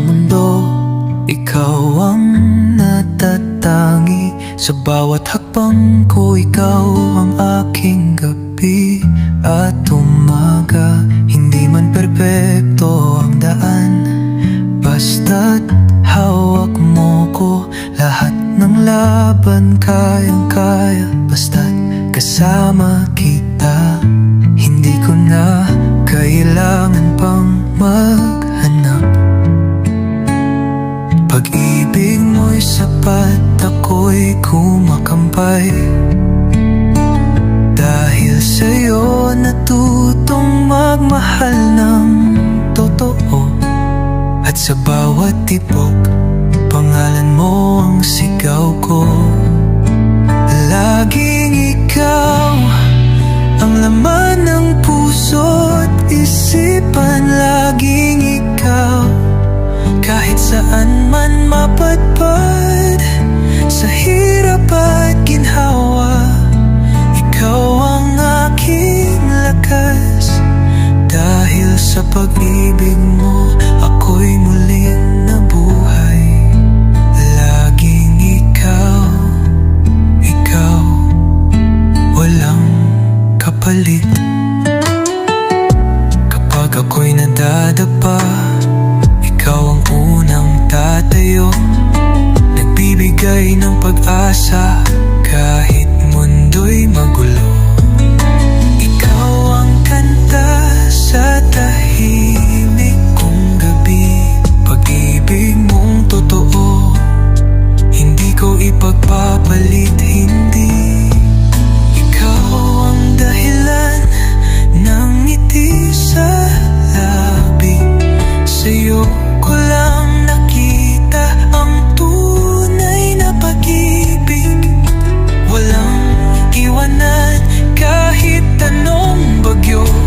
mundo Ikaw ang natatangi. Sa bawat hakbang ko Ikaw ang aking gabi At umaga. Hindi man perpekto ang daan Basta't hawak mo ko. Lahat ng laban kayang-kaya Basta't kasama kita Pag-ibig mo'y sapat Ako'y kumakampay. Dahil sa'yo natutong magmahal ng totoo. At sa bawat tibok Pangalan mo man mapadpad Sa hirap at ginhawa. Ikaw ang aking lakas. Dahil sa pag-ibig mo Ako'y muling nabuhay. Laging ikaw Ikaw Walang kapalit. Kapag ako'y nadadapa sa'yo. Nagbibigay ng pag-asa Kahit mundo'y magulo. Ikaw ang kanta sa tahimik kong gabi. Pag-ibig totoo Hindi ko ipagpapalit, hindi you.